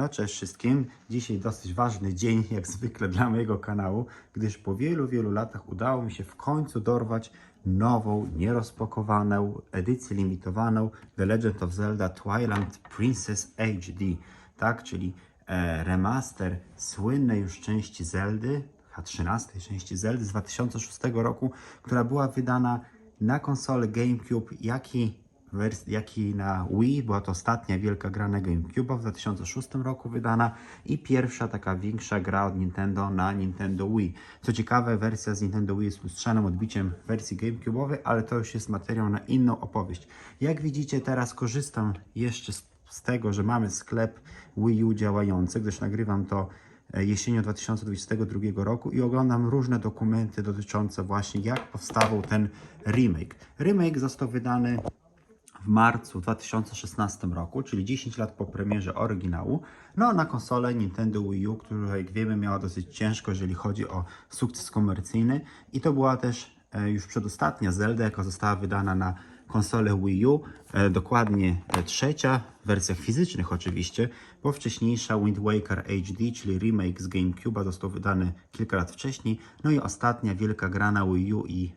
No cześć wszystkim. Dzisiaj dosyć ważny dzień, jak zwykle dla mojego kanału, gdyż po wielu, wielu latach udało mi się w końcu dorwać nową, nierozpakowaną, edycję limitowaną The Legend of Zelda Twilight Princess HD, tak, czyli e, remaster słynnej już części Zeldy, H13 części Zeldy z 2006 roku, która była wydana na konsolę GameCube, jak i, jak i na Wii. Była to ostatnia wielka gra na GameCube w 2006 roku wydana i pierwsza taka większa gra od Nintendo na Nintendo Wii. Co ciekawe, wersja z Nintendo Wii jest lustrzanym odbiciem wersji GameCube'owej, ale to już jest materiał na inną opowieść. Jak widzicie, teraz korzystam jeszcze z, z tego, że mamy sklep Wii U działający, gdyż nagrywam to e, jesienią 2022 roku i oglądam różne dokumenty dotyczące właśnie jak powstawał ten remake. Remake został wydany w marcu 2016 roku, czyli 10 lat po premierze oryginału, no na konsolę Nintendo Wii U, która jak wiemy miała dosyć ciężko, jeżeli chodzi o sukces komercyjny. I to była też e, już przedostatnia Zelda, jaka została wydana na konsolę Wii U, e, dokładnie e, trzecia, w wersjach fizycznych oczywiście, bo wcześniejsza Wind Waker HD, czyli remake z GameCube'a został wydany kilka lat wcześniej, no i ostatnia wielka gra na Wii U i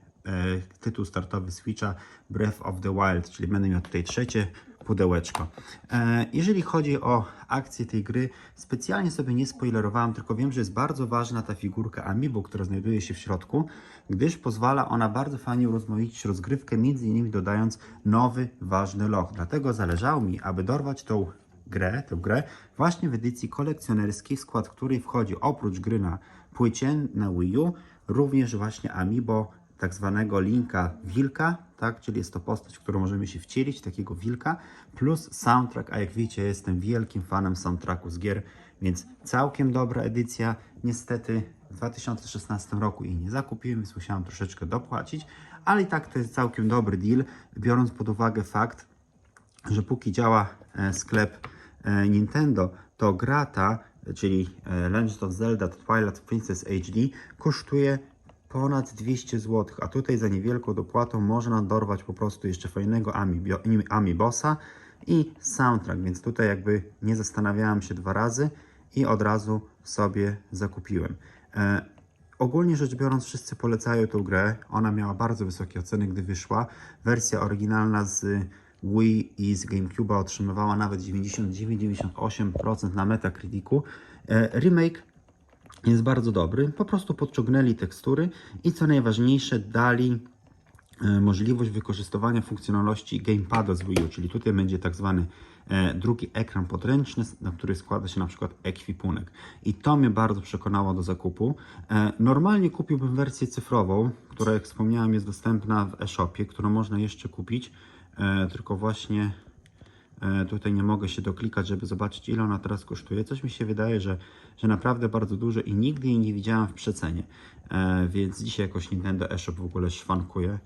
tytuł startowy Switcha Breath of the Wild, czyli będę miał tutaj trzecie pudełeczko. E, jeżeli chodzi o akcję tej gry, specjalnie sobie nie spoilerowałem, tylko wiem, że jest bardzo ważna ta figurka Amiibo, która znajduje się w środku, gdyż pozwala ona bardzo fajnie urozmaicić rozgrywkę, między innymi dodając nowy, ważny loch. Dlatego zależało mi, aby dorwać tą grę, tę grę właśnie w edycji kolekcjonerskiej, skład której wchodzi oprócz gry na płycie na Wii U, również właśnie Amiibo tak zwanego linka wilka, tak, czyli jest to postać, w którą możemy się wcielić, takiego wilka, plus soundtrack, a jak widzicie jestem wielkim fanem soundtracku z gier, więc całkiem dobra edycja, niestety w 2016 roku jej nie zakupiłem, więc musiałem troszeczkę dopłacić, ale i tak to jest całkiem dobry deal, biorąc pod uwagę fakt, że póki działa e, sklep e, Nintendo, to gra ta, czyli e, Legend of Zelda Twilight Princess HD, kosztuje ponad 200 zł, a tutaj za niewielką dopłatą można dorwać po prostu jeszcze fajnego Amibio- Amiibosa i soundtrack, więc tutaj jakby nie zastanawiałem się dwa razy i od razu sobie zakupiłem. E, Ogólnie rzecz biorąc, wszyscy polecają tę grę. Ona miała bardzo wysokie oceny, gdy wyszła. Wersja oryginalna z Wii i z GameCube'a otrzymywała nawet 99-98% na Metacriticu. E, Remake jest bardzo dobry. Po prostu podciągnęli tekstury i co najważniejsze, dali e, możliwość wykorzystywania funkcjonalności gamepada z Wii U, czyli tutaj będzie tak zwany e, drugi ekran podręczny, na który składa się na przykład ekwipunek. I to mnie bardzo przekonało do zakupu. E, normalnie kupiłbym wersję cyfrową, która jak wspomniałem jest dostępna w e-shopie, którą można jeszcze kupić, tylko właśnie Tutaj nie mogę się doklikać, żeby zobaczyć, ile ona teraz kosztuje. Coś mi się wydaje, że, że naprawdę bardzo dużo i nigdy jej nie widziałem w przecenie. E, więc dzisiaj jakoś Nintendo eShop w ogóle szwankuje.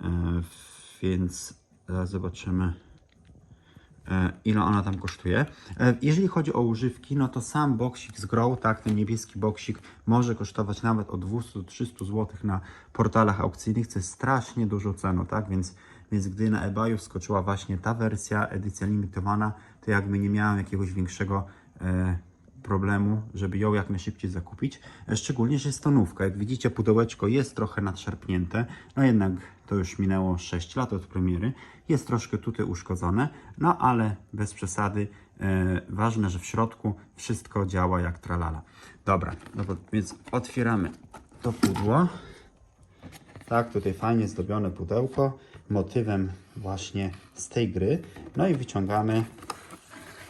E, więc zaraz zobaczymy. e, Ile ona tam kosztuje. E, Jeżeli chodzi o używki, no to sam boksik z Grow, tak, ten niebieski boksik może kosztować nawet od 200 do 300 zł na portalach aukcyjnych, co jest strasznie dużo ceną, tak, więc więc gdy na eBayu wskoczyła właśnie ta wersja, edycja limitowana, to jakby nie miałem jakiegoś większego e, problemu, żeby ją jak najszybciej zakupić. E, Szczególnie, że jest to nówka. Jak widzicie, pudełeczko jest trochę nadszarpnięte, no jednak to już minęło 6 lat od premiery. Jest troszkę tutaj uszkodzone, no ale bez przesady. E, ważne, że w środku wszystko działa jak tralala. Dobra, no więc otwieramy to pudło. Tak, tutaj fajnie zdobione pudełko motywem właśnie z tej gry. No i wyciągamy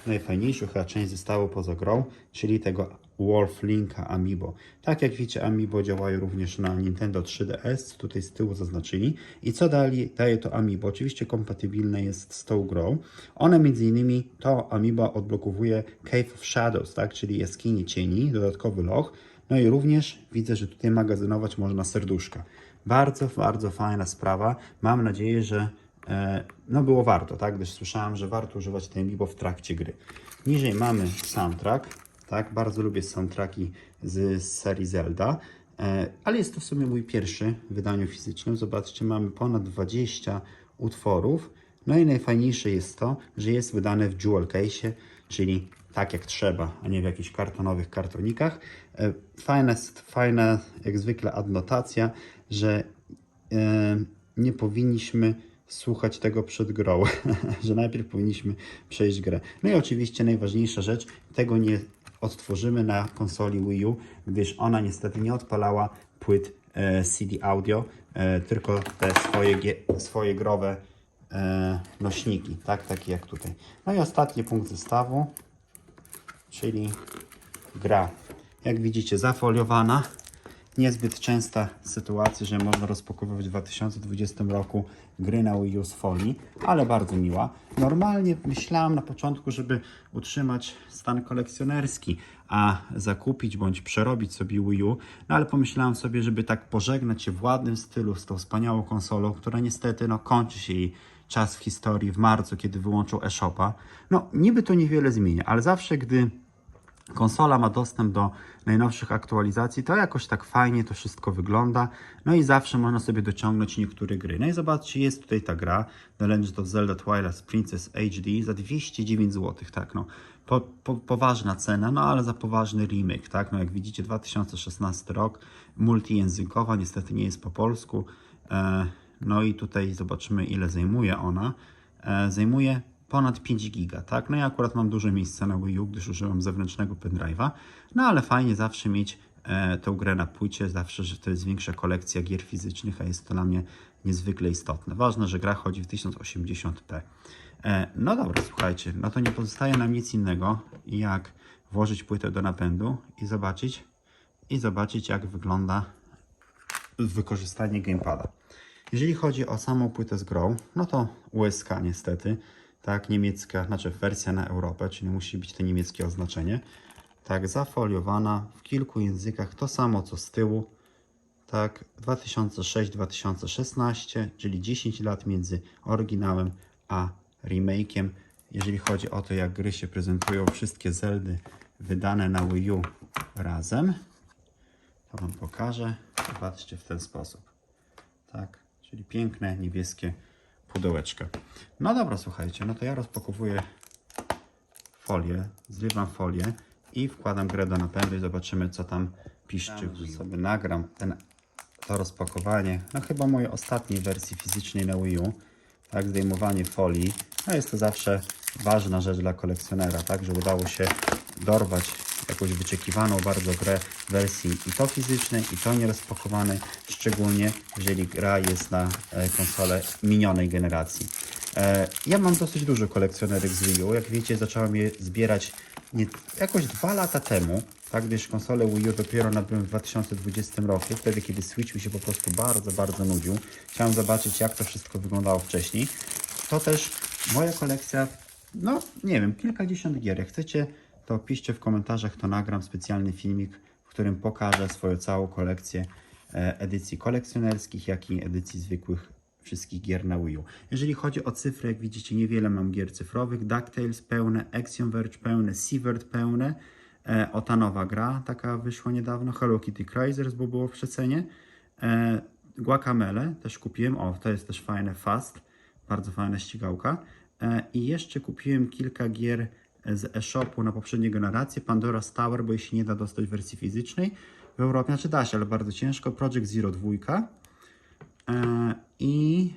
najfajniejszą chyba część zestawu poza grą, czyli tego Wolf Linka Amiibo. Tak jak widzicie, Amiibo działają również na Nintendo 3DS, tutaj z tyłu zaznaczyli. I co dali, daje to Amiibo? Oczywiście kompatybilne jest z tą grą. One między innymi, to Amiibo odblokowuje Cave of Shadows, tak, czyli jaskini cieni, dodatkowy loch. No i również widzę, że tutaj magazynować można serduszka. Bardzo, bardzo fajna sprawa. Mam nadzieję, że e, no było warto, tak? Gdyż słyszałem, że warto używać tej Amiibo w trakcie gry. Niżej mamy soundtrack, tak? Bardzo lubię soundtracki z serii Zelda, e, ale jest to w sumie mój pierwszy w wydaniu fizycznym. Zobaczcie, mamy ponad 20 utworów. No i najfajniejsze jest to, że jest wydane w jewel case, czyli tak jak trzeba, a nie w jakichś kartonowych kartonikach. E, Fajna, fajna jak zwykle adnotacja, że e, nie powinniśmy słuchać tego przed grą, że najpierw powinniśmy przejść grę. No i oczywiście najważniejsza rzecz, tego nie odtworzymy na konsoli Wii U, gdyż ona niestety nie odpalała płyt e, CD audio, tylko te swoje, swoje growe nośniki, tak, takie jak tutaj. No i ostatni punkt zestawu, czyli gra. Jak widzicie, zafoliowana. Niezbyt częsta sytuacja, że można rozpakowywać w 2020 roku gry na Wii U z folii, ale bardzo miła. Normalnie myślałem na początku, żeby utrzymać stan kolekcjonerski, a zakupić bądź przerobić sobie Wii U, no ale pomyślałem sobie, żeby tak pożegnać się w ładnym stylu z tą wspaniałą konsolą, która niestety no, kończy się jej czas w historii w marcu, kiedy wyłączył eShopa. No niby to niewiele zmienia, ale zawsze gdy konsola ma dostęp do najnowszych aktualizacji, to jakoś tak fajnie to wszystko wygląda. No i zawsze można sobie dociągnąć niektóre gry. No i zobaczcie, jest tutaj ta gra The Legend of Zelda Twilight Princess HD za 209 zł, tak no. Po, po, poważna cena, no ale za poważny remake, tak? No jak widzicie 2016 rok, multijęzykowa, niestety nie jest po polsku. E, no i tutaj zobaczymy ile zajmuje ona. E, zajmuje ponad 5 giga, tak? No ja akurat mam duże miejsce na Wii U, gdyż użyłem zewnętrznego pendrive'a, no ale fajnie zawsze mieć e, tę grę na płycie, zawsze, że to jest większa kolekcja gier fizycznych, a jest to dla mnie niezwykle istotne. Ważne, że gra chodzi w 1080p. E, no dobra, słuchajcie, no to nie pozostaje nam nic innego, jak włożyć płytę do napędu i zobaczyć, i zobaczyć jak wygląda wykorzystanie gamepada. Jeżeli chodzi o samą płytę z grą, no to USK niestety, tak, niemiecka, znaczy wersja na Europę, czyli musi być to niemieckie oznaczenie. Tak, zafoliowana w kilku językach, to samo co z tyłu. Tak, 2006-2016, czyli 10 lat między oryginałem a remake'iem. Jeżeli chodzi o to, jak gry się prezentują, wszystkie Zeldy wydane na Wii U razem, to Wam pokażę. Zobaczcie w ten sposób. Tak, czyli piękne niebieskie No dobra, słuchajcie, no to ja rozpakowuję folię, zrywam folię i wkładam grę do napędu i zobaczymy, co tam piszczy. Sobie nagram ten, to rozpakowanie, no chyba mojej ostatniej wersji fizycznej na Wii U, tak, zdejmowanie folii. No jest to zawsze ważna rzecz dla kolekcjonera, tak, że udało się dorwać jakąś wyczekiwaną bardzo grę w wersji i to fizycznej, i to nierozpakowanej, szczególnie jeżeli gra jest na e, konsolę minionej generacji. E, Ja mam dosyć dużo kolekcjonerek z Wii U. Jak wiecie, zacząłem je zbierać nie, jakoś dwa lata temu, tak, gdyż konsolę Wii U dopiero nabyłem w 2020 roku, wtedy kiedy Switch mi się po prostu bardzo, bardzo nudził. Chciałem zobaczyć, jak to wszystko wyglądało wcześniej. To też moja kolekcja, no nie wiem, kilkadziesiąt gier. Jak chcecie, to piszcie w komentarzach, to nagram specjalny filmik, w którym pokażę swoją całą kolekcję e, edycji kolekcjonerskich, jak i edycji zwykłych wszystkich gier na Wii U. Jeżeli chodzi o cyfry, jak widzicie, niewiele mam gier cyfrowych. DuckTales pełne, Axiom Verge pełne, Seavert pełne. E, nowa gra, taka wyszła niedawno, Hello Kitty Crazers, bo było w przecenie. E, Guacamele też kupiłem, o to jest też fajne, Fast, bardzo fajna ścigałka. E, I jeszcze kupiłem kilka gier z eShopu na poprzedniej generacji, Pandora's Tower, bo jej się nie da dostać w wersji fizycznej w Europie, znaczy da się, ale bardzo ciężko, Project Zero 2 e, i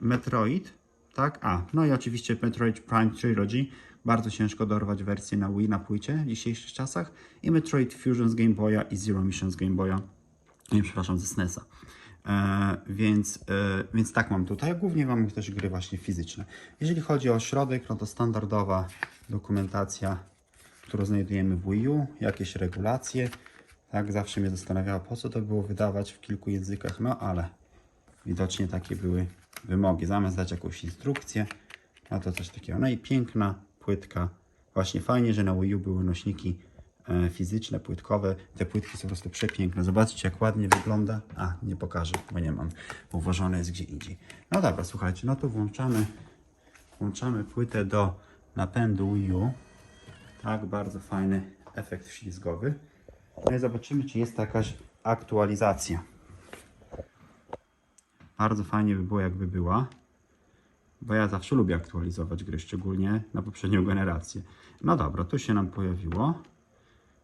Metroid, tak? A, no i oczywiście Metroid Prime Trilogy. Bardzo ciężko dorwać wersję na Wii na płycie w dzisiejszych czasach. I Metroid Fusion z Game Boya i Zero Mission z Game Boya. Nie, przepraszam, ze SNESa. E, więc, e, więc tak mam tutaj. Głównie mam też gry właśnie fizyczne. Jeżeli chodzi o środek, no to standardowa dokumentacja, którą znajdujemy w Wii U, jakieś regulacje. Tak, zawsze mnie zastanawiało, po co to było wydawać w kilku językach, no ale widocznie takie były wymogi. Zamiast dać jakąś instrukcję, no to coś takiego. No i piękna płytka. Właśnie fajnie, że na Wii U były nośniki fizyczne, płytkowe. Te płytki są po prostu przepiękne. Zobaczcie, jak ładnie wygląda. A, nie pokażę, bo nie mam, bo włożone jest gdzie indziej. No dobra, słuchajcie, no to włączamy, włączamy płytę do napędu U. Tak, bardzo fajny efekt ślizgowy. No i zobaczymy, czy jest to jakaś aktualizacja. Bardzo fajnie by było, jakby była. bo ja zawsze lubię aktualizować gry, szczególnie na poprzednią generację. No dobra, tu się nam pojawiło.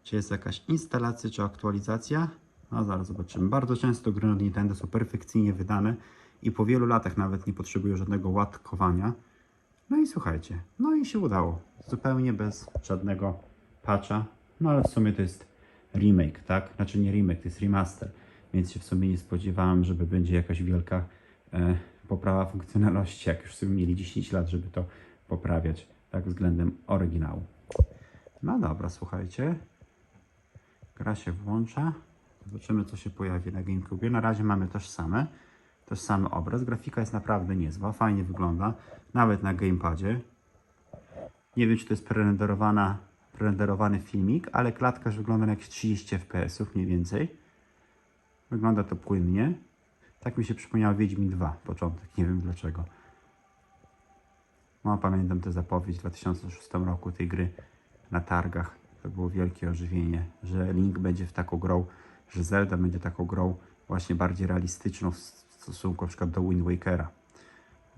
Czy jest jakaś instalacja czy aktualizacja? No zaraz zobaczymy. Bardzo często gry od Nintendo są perfekcyjnie wydane i po wielu latach nawet nie potrzebują żadnego łatkowania. No i słuchajcie, no i się udało. Zupełnie bez żadnego patcha. No ale w sumie to jest remake, tak? Znaczy nie remake, to jest remaster. Więc się w sumie nie spodziewałem, żeby będzie jakaś wielka e, poprawa funkcjonalności, jak już sobie mieli 10 lat, żeby to poprawiać, tak względem oryginału. No dobra, słuchajcie. Gra się włącza. Zobaczymy, co się pojawi na GameCube. Na razie mamy tożsame. Tożsamy obraz. Grafika jest naprawdę niezła. Fajnie wygląda. Nawet na gamepadzie. Nie wiem, czy to jest prerenderowana, prerenderowany filmik, ale klatka już wygląda na jakieś 30 fps mniej więcej. Wygląda to płynnie. Tak mi się przypomniał Wiedźmin 2, początek. Nie wiem dlaczego. No, pamiętam tę zapowiedź w 2006 roku tej gry na targach. To było wielkie ożywienie, że Link będzie w taką grą, że Zelda będzie taką grą właśnie bardziej realistyczną w stosunku na przykład do Wind Wakera.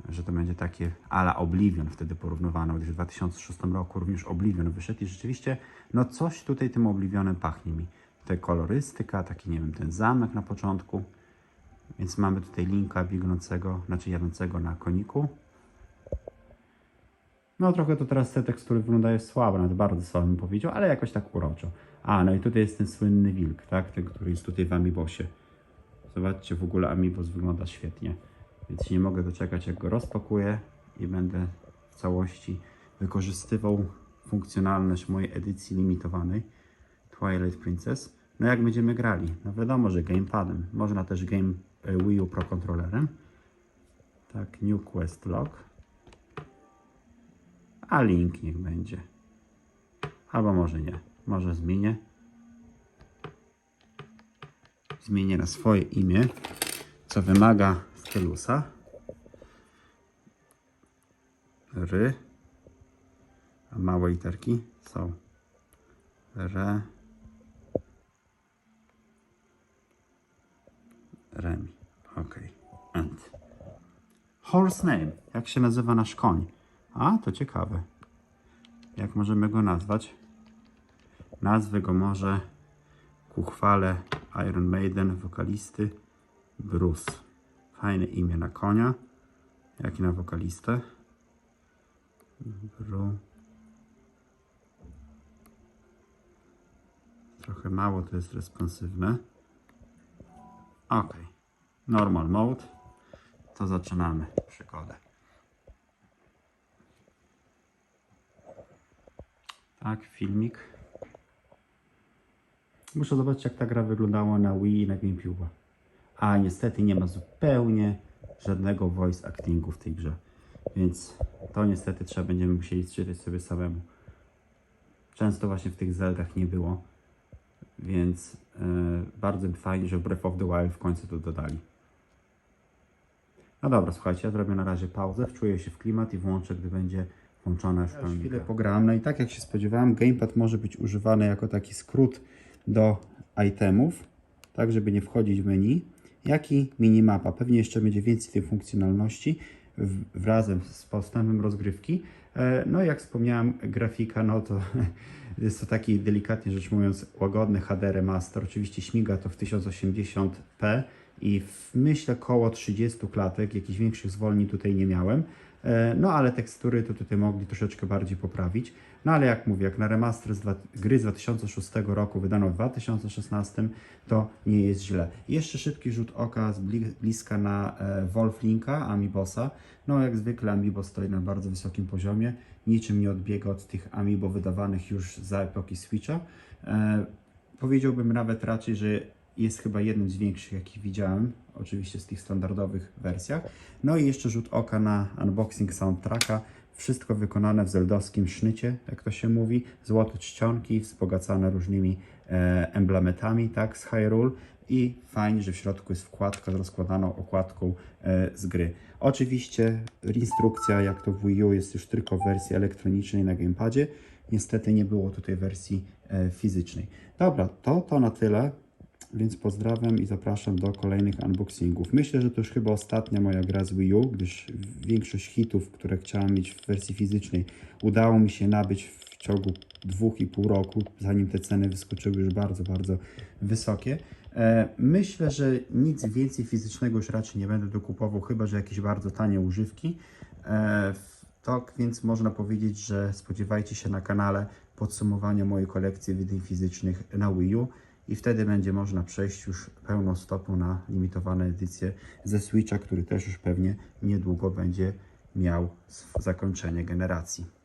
Że to będzie takie ala Oblivion wtedy porównywano, gdyż w 2006 roku również Oblivion wyszedł i rzeczywiście no coś tutaj tym Oblivionem pachnie mi. Tutaj kolorystyka, taki nie wiem, ten zamek na początku. Więc mamy tutaj Linka biegnącego, znaczy jadącego na koniku. No trochę to teraz te tekstury wyglądają słabo, nawet bardzo słabo bym powiedział, ale jakoś tak uroczo. A, no i tutaj jest ten słynny wilk, tak? Ten, który jest tutaj w Amiibosie. Zobaczcie, w ogóle Amiibos wygląda świetnie. Więc nie mogę doczekać, jak go rozpakuję i będę w całości wykorzystywał funkcjonalność mojej edycji limitowanej Twilight Princess. No jak będziemy grali? No wiadomo, że gamepadem. Można też game e, Wii U Pro kontrolerem. Tak, New Quest Log. A link niech będzie. Albo może nie. Może zmienię. Zmienię na swoje imię, co wymaga stylusa. Ry. A małe literki są. Re. Remi. Ok. And. Horse name. Jak się nazywa nasz koń? A, to ciekawe. Jak możemy go nazwać? Nazwę go może ku chwale Iron Maiden, wokalisty Bruce. Fajne imię na konia, jak i na wokalistę. Bru. Trochę mało to jest responsywne. Ok. Normal mode. To zaczynamy przygodę. Tak, filmik. Muszę zobaczyć, jak ta gra wyglądała na Wii i na GameCube. A niestety nie ma zupełnie żadnego voice actingu w tej grze. Więc to niestety trzeba będziemy musieli czytać sobie samemu. Często właśnie w tych Zeldach nie było. Więc e, bardzo fajnie, że Breath of the Wild w końcu to dodali. No dobra, słuchajcie, ja zrobię na razie pauzę, wczuję się w klimat i włączę, gdy będzie włączona już pełnika. chwilę pograłem, no i tak jak się spodziewałem, gamepad może być używany jako taki skrót do itemów, tak żeby nie wchodzić w menu, jak i minimapa. Pewnie jeszcze będzie więcej tej funkcjonalności w, wrazem z postępem rozgrywki. E, No jak wspomniałem, grafika, no to jest to taki delikatnie rzecz mówiąc łagodny HD remaster. Oczywiście śmiga to w 1080p i w myślę koło 30 klatek, jakichś większych zwolnień tutaj nie miałem. E, No ale tekstury to tutaj mogli troszeczkę bardziej poprawić. No ale jak mówię, jak na remaster z gry z 2006 roku wydano w 2016, to nie jest źle. Jeszcze szybki rzut oka z bli- bliska na e, Wolflinka, Amiibosa. No jak zwykle Amiibo stoi na bardzo wysokim poziomie, niczym nie odbiega od tych Amiibo wydawanych już za epoki Switcha. E, powiedziałbym nawet raczej, że jest chyba jednym z większych, jakich widziałem, oczywiście z tych standardowych wersjach. No i jeszcze rzut oka na unboxing soundtracka. Wszystko wykonane w zeldowskim sznycie, jak to się mówi. Złote czcionki wzbogacane różnymi e, emblematami, tak, z Hyrule. I fajnie, że w środku jest wkładka z rozkładaną okładką e, z gry. Oczywiście instrukcja, jak to w Wii U, jest już tylko w wersji elektronicznej na gamepadzie. Niestety nie było tutaj wersji e, fizycznej. Dobra, to to na tyle. Więc pozdrawiam i zapraszam do kolejnych unboxingów. Myślę, że to już chyba ostatnia moja gra z Wii U, gdyż większość hitów, które chciałem mieć w wersji fizycznej, udało mi się nabyć w ciągu dwóch i pół roku, zanim te ceny wyskoczyły już bardzo, bardzo wysokie. E, Myślę, że nic więcej fizycznego już raczej nie będę dokupował, chyba że jakieś bardzo tanie używki. Tak więc można powiedzieć, że spodziewajcie się na kanale podsumowania mojej kolekcji wydań fizycznych na Wii U i wtedy będzie można przejść już pełną stopą na limitowane edycje ze Switcha, który też już pewnie niedługo będzie miał zakończenie generacji.